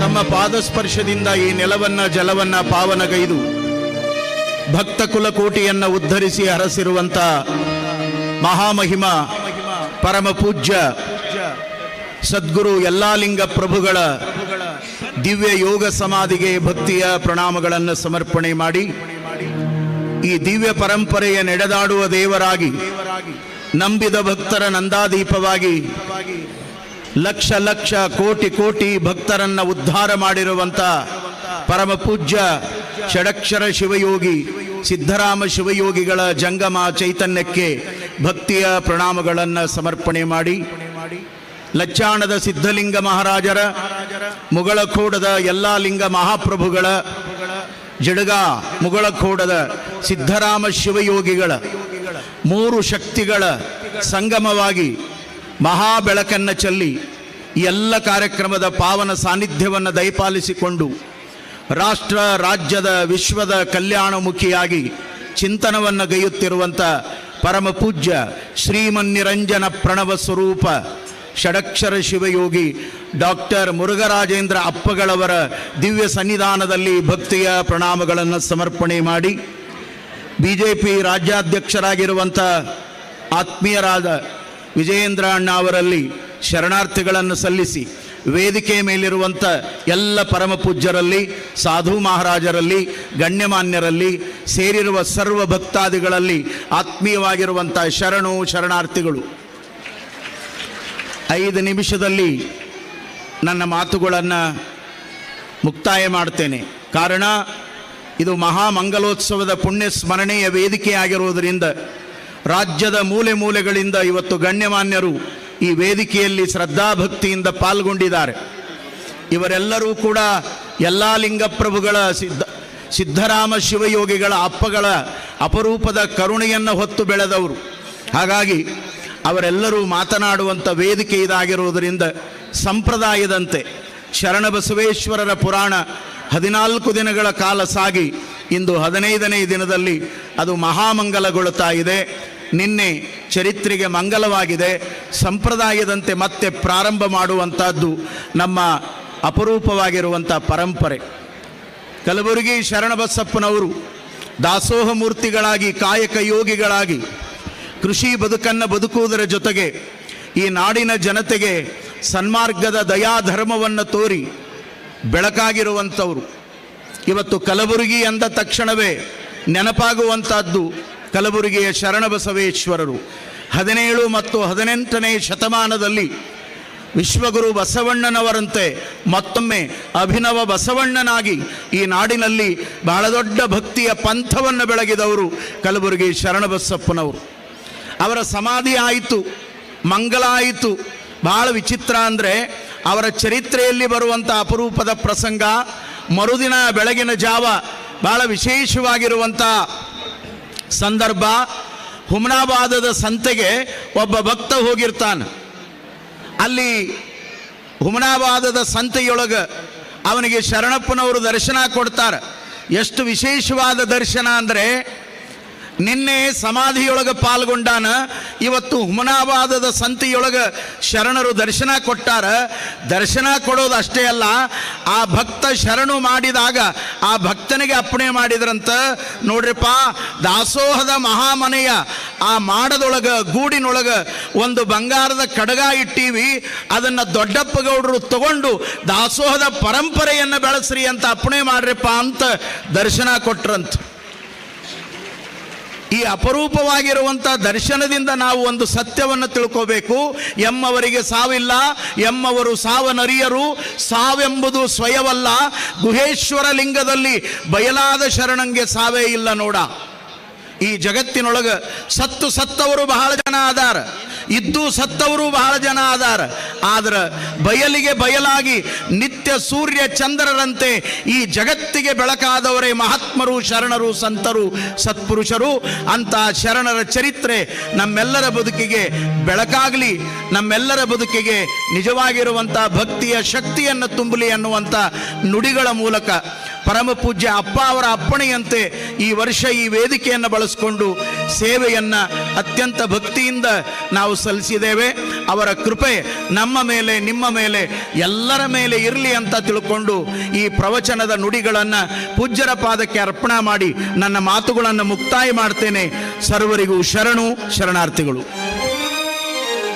ತಮ್ಮ ಪಾದಸ್ಪರ್ಶದಿಂದ ಈ ನೆಲವನ್ನ, ಜಲವನ್ನ ಪಾವನಗೈದು, ಭಕ್ತ ಕುಲಕೋಟಿಯನ್ನ ಉದ್ಧರಿಸಿ ಹರಸಿರುವಂತ ಮಹಾಮಹಿಮ, ಪರಮ ಪೂಜ್ಯ ಸದ್ಗುರು ಎಲ್ಲಾಲಿಂಗ ಪ್ರಭುಗಳ ದಿವ್ಯ ಯೋಗ ಸಮಾಧಿಗೆ ಭಕ್ತಿಯ ಪ್ರಣಾಮಗಳನ್ನು ಸಮರ್ಪಣೆ ಮಾಡಿ, ಈ ದಿವ್ಯ ಪರಂಪರೆಯ ನಡೆದಾಡುವ ದೇವರಾಗಿ, ನಂಬಿದ ಭಕ್ತರ ನಂದಾದೀಪವಾಗಿ ಲಕ್ಷ ಲಕ್ಷ ಕೋಟಿ ಕೋಟಿ ಭಕ್ತರನ್ನ ಉದ್ಧಾರ ಮಾಡಿರುವಂಥ ಪರಮ ಪೂಜ್ಯ ಷಡಕ್ಷರ ಶಿವಯೋಗಿ ಸಿದ್ಧರಾಮ ಶಿವಯೋಗಿಗಳ ಜಂಗಮ ಚೈತನ್ಯಕ್ಕೆ ಭಕ್ತಿಯ ಪ್ರಣಾಮಗಳನ್ನು ಸಮರ್ಪಣೆ ಮಾಡಿ ಲಚ್ಚಾಣದ ಸಿದ್ಧಲಿಂಗ ಮಹಾರಾಜರ, ಮುಗಳಖೋಡದ ಎಲ್ಲ ಲಿಂಗ ಮಹಾಪ್ರಭುಗಳ, ಜಡಗ ಮುಗಳಖೋಡದ ಸಿದ್ಧರಾಮ ಶಿವಯೋಗಿಗಳ ಮೂರು ಶಕ್ತಿಗಳ ಸಂಗಮವಾಗಿ ಮಹಾ ಬೆಳಕನ್ನು ಚೆಲ್ಲಿ ಎಲ್ಲ ಕಾರ್ಯಕ್ರಮದ ಪಾವನ ಸಾನ್ನಿಧ್ಯವನ್ನು ದಯಪಾಲಿಸಿಕೊಂಡು ರಾಷ್ಟ್ರ, ರಾಜ್ಯದ, ವಿಶ್ವದ ಕಲ್ಯಾಣಮುಖಿಯಾಗಿ ಚಿಂತನವನ್ನು ಗೈಯುತ್ತಿರುವಂಥ ಪರಮ ಪೂಜ್ಯ ಶ್ರೀಮನ್ನಿರಂಜನ ಪ್ರಣವ ಸ್ವರೂಪ ಷಡಕ್ಷರ ಶಿವಯೋಗಿ ಡಾಕ್ಟರ್ ಮುರುಘರಾಜೇಂದ್ರ ಅಪ್ಪಗಳವರ ದಿವ್ಯ ಸನ್ನಿಧಾನದಲ್ಲಿ ಭಕ್ತಿಯ ಪ್ರಣಾಮಗಳನ್ನು ಸಮರ್ಪಣೆ ಮಾಡಿ ಬಿ ಜೆ ಪಿ ರಾಜ್ಯಾಧ್ಯಕ್ಷರಾಗಿರುವಂಥ ಆತ್ಮೀಯರಾದ ವಿಜಯೇಂದ್ರ ಅಣ್ಣ ಅವರಲ್ಲಿ ಶರಣಾರ್ಥಿಗಳನ್ನು ಸಲ್ಲಿಸಿ ವೇದಿಕೆ ಮೇಲಿರುವಂಥ ಎಲ್ಲ ಪರಮ ಪೂಜ್ಯರಲ್ಲಿ, ಸಾಧು ಮಹಾರಾಜರಲ್ಲಿ, ಗಣ್ಯಮಾನ್ಯರಲ್ಲಿ, ಸೇರಿರುವ ಸರ್ವ ಭಕ್ತಾದಿಗಳಲ್ಲಿ ಆತ್ಮೀಯವಾಗಿರುವಂಥ ಶರಣು ಶರಣಾರ್ಥಿಗಳು. ಐದು ನಿಮಿಷದಲ್ಲಿ ನನ್ನ ಮಾತುಗಳನ್ನು ಮುಕ್ತಾಯ ಮಾಡ್ತೇನೆ. ಕಾರಣ, ಇದು ಮಹಾಮಂಗಲೋತ್ಸವದ ಪುಣ್ಯ ಸ್ಮರಣೆಯ ವೇದಿಕೆಯಾಗಿರುವುದರಿಂದ ರಾಜ್ಯದ ಮೂಲೆ ಮೂಲೆಗಳಿಂದ ಇವತ್ತು ಗಣ್ಯಮಾನ್ಯರು ಈ ವೇದಿಕೆಯಲ್ಲಿ ಶ್ರದ್ಧಾಭಕ್ತಿಯಿಂದ ಪಾಲ್ಗೊಂಡಿದ್ದಾರೆ. ಇವರೆಲ್ಲರೂ ಕೂಡ ಎಲ್ಲ ಲಿಂಗಪ್ರಭುಗಳ ಸಿದ್ಧ, ಸಿದ್ಧರಾಮ ಶಿವಯೋಗಿಗಳ ಅಪ್ಪಗಳ ಅಪರೂಪದ ಕರುಣೆಯನ್ನು ಹೊತ್ತು ಬೆಳೆದವರು. ಹಾಗಾಗಿ ಅವರೆಲ್ಲರೂ ಮಾತನಾಡುವಂಥ ವೇದಿಕೆ ಇದಾಗಿರುವುದರಿಂದ ಸಂಪ್ರದಾಯದಂತೆ ಶರಣಬಸವೇಶ್ವರರ ಪುರಾಣ ಹದಿನಾಲ್ಕು ದಿನಗಳ ಕಾಲ ಸಾಗಿ ಇಂದು ಹದಿನೈದನೇ ದಿನದಲ್ಲಿ ಅದು ಮಹಾಮಂಗಲಗೊಳ್ಳುತ್ತಾ ಇದೆ. ನಿನ್ನೆ ಚರಿತ್ರೆಗೆ ಮಂಗಲವಾಗಿದೆ. ಸಂಪ್ರದಾಯದಂತೆ ಮತ್ತೆ ಪ್ರಾರಂಭ ಮಾಡುವಂಥದ್ದು ನಮ್ಮ ಅಪರೂಪವಾಗಿರುವಂಥ ಪರಂಪರೆ. ಕಲಬುರಗಿ ಶರಣಬಸಪ್ಪನವರು ದಾಸೋಹ ಮೂರ್ತಿಗಳಾಗಿ ಕಾಯಕ ಯೋಗಿಗಳಾಗಿ, ಕೃಷಿ ಬದುಕನ್ನು ಬದುಕುವುದರ ಜೊತೆಗೆ ಈ ನಾಡಿನ ಜನತೆಗೆ ಸನ್ಮಾರ್ಗದ ದಯಾಧರ್ಮವನ್ನು ತೋರಿ ಬೆಳಕಾಗಿರುವಂಥವರು ಇವತ್ತು ಕಲಬುರಗಿ ಅಂದ ತಕ್ಷಣವೇ ನೆನಪಾಗುವಂಥದ್ದು ಕಲಬುರಗಿಯ ಶರಣಬಸವೇಶ್ವರರು. ಹದಿನೇಳು ಮತ್ತು ಹದಿನೆಂಟನೇ ಶತಮಾನದಲ್ಲಿ ವಿಶ್ವಗುರು ಬಸವಣ್ಣನವರಂತೆ ಮತ್ತೊಮ್ಮೆ ಅಭಿನವ ಬಸವಣ್ಣನಾಗಿ ಈ ನಾಡಿನಲ್ಲಿ ಬಹಳ ದೊಡ್ಡ ಭಕ್ತಿಯ ಪಂಥವನ್ನು ಬೆಳಗಿದವರು ಕಲಬುರಗಿ ಶರಣಬಸಪ್ಪನವರು. ಅವರ ಸಮಾಧಿ ಆಯಿತು, ಮಂಗಲ ಆಯಿತು. ಭಾಳ ವಿಚಿತ್ರ ಅಂದರೆ ಅವರ ಚರಿತ್ರೆಯಲ್ಲಿ ಬರುವಂಥ ಅಪರೂಪದ ಪ್ರಸಂಗ, ಮರುದಿನ ಬೆಳಗಿನ ಜಾವ ಭಾಳ ವಿಶೇಷವಾಗಿರುವಂಥ ಸಂದರ್ಭ ಹುಮನಾಬಾದದ ಸಂತೆಗೆ ಒಬ್ಬ ಭಕ್ತ ಹೋಗಿರ್ತಾನೆ. ಅಲ್ಲಿ ಹುಮನಾಬಾದದ ಸಂತೆಯೊಳಗೆ ಅವನಿಗೆ ಶರಣಪ್ಪನವರು ದರ್ಶನ ಕೊಡ್ತಾರೆ. ಎಷ್ಟು ವಿಶೇಷವಾದ ದರ್ಶನ ಅಂದರೆ ನಿನ್ನೆ ಸಮಾಧಿಯೊಳಗೆ ಪಾಲ್ಗೊಂಡಾನ ಇವತ್ತು ಹುಮನಾಬಾದದ ಸಂತೆಯೊಳಗೆ ಶರಣರು ದರ್ಶನ ಕೊಟ್ಟಾರ. ದರ್ಶನ ಕೊಡೋದು ಅಷ್ಟೇ ಅಲ್ಲ ಆ ಭಕ್ತ ಶರಣು ಮಾಡಿದಾಗ ಆ ಭಕ್ತನಿಗೆ ಅಪ್ಪಣೆ ಮಾಡಿದ್ರಂತ ನೋಡ್ರಿಪ್ಪ, ದಾಸೋಹದ ಮಹಾಮನೆಯ ಆ ಮಾಡದೊಳಗ, ಗೂಡಿನೊಳಗ ಒಂದು ಬಂಗಾರದ ಕಡಗ ಇಟ್ಟೀವಿ, ಅದನ್ನು ದೊಡ್ಡಪ್ಪ ಗೌಡರು ತಗೊಂಡು ದಾಸೋಹದ ಪರಂಪರೆಯನ್ನು ಬೆಳೆಸ್ರಿ ಅಂತ ಅಪ್ಪಣೆ ಮಾಡ್ರಿಪ್ಪ ಅಂತ ದರ್ಶನ ಕೊಟ್ರಂತ. ಈ ಅಪರೂಪವಾಗಿರುವಂಥ ದರ್ಶನದಿಂದ ನಾವು ಒಂದು ಸತ್ಯವನ್ನು ತಿಳ್ಕೋಬೇಕು. ಎಮ್ಮವರಿಗೆ ಸಾವಿಲ್ಲ, ಎಮ್ಮವರು ಸಾವನರಿಯರು, ಸಾವೆಂಬುದು ಸ್ವಯವಲ್ಲ. ಗುಹೇಶ್ವರ ಲಿಂಗದಲ್ಲಿ ಬಯಲಾದ ಶರಣಂಗೆ ಸಾವೇ ಇಲ್ಲ ನೋಡ. ಈ ಜಗತ್ತಿನೊಳಗೆ ಸತ್ತು ಸತ್ತವರು ಬಹಳ ಜನ ಆದಾರ ಇದ್ದು ಸತ್ತವರು ಬಹಳ ಜನ ಅದಾರ ಆದ್ರೆ ಬಯಲಿಗೆ ಬಯಲಾಗಿ ನಿತ್ಯ ಸೂರ್ಯ ಚಂದ್ರರಂತೆ ಈ ಜಗತ್ತಿಗೆ ಬೆಳಕಾದವರೇ ಮಹಾತ್ಮರು, ಶರಣರು, ಸಂತರು, ಸತ್ಪುರುಷರು. ಅಂತ ಶರಣರ ಚರಿತ್ರೆ ನಮ್ಮೆಲ್ಲರ ಬದುಕಿಗೆ ಬೆಳಕಾಗಲಿ, ನಮ್ಮೆಲ್ಲರ ಬದುಕಿಗೆ ನಿಜವಾಗಿರುವಂಥ ಭಕ್ತಿಯ ಶಕ್ತಿಯನ್ನು, ತುಂಬಲಿ ಅನ್ನುವಂಥ ನುಡಿಗಳ ಮೂಲಕ ಪರಮ ಪೂಜ್ಯ ಅಪ್ಪ ಅವರ ಅಪ್ಪಣೆಯಂತೆ ಈ ವರ್ಷ ಈ ವೇದಿಕೆಯನ್ನು ಬಳಸಿಕೊಂಡು ಸೇವೆಯನ್ನು ಅತ್ಯಂತ ಭಕ್ತಿಯಿಂದ ನಾವು ಸಲ್ಲಿಸಿದ್ದೇವೆ. ಅವರ ಕೃಪೆ ನಮ್ಮ ಮೇಲೆ, ನಿಮ್ಮ ಮೇಲೆ, ಎಲ್ಲರ ಮೇಲೆ ಇರಲಿ ಅಂತ ತಿಳ್ಕೊಂಡು ಈ ಪ್ರವಚನದ ನುಡಿಗಳನ್ನು ಪೂಜ್ಯರ ಪಾದಕ್ಕೆ ಅರ್ಪಣೆ ಮಾಡಿ ನನ್ನ ಮಾತುಗಳನ್ನು ಮುಕ್ತಾಯ ಮಾಡ್ತೇನೆ. ಸರ್ವರಿಗೂ ಶರಣು, ಶರಣಾರ್ಥಿಗಳು.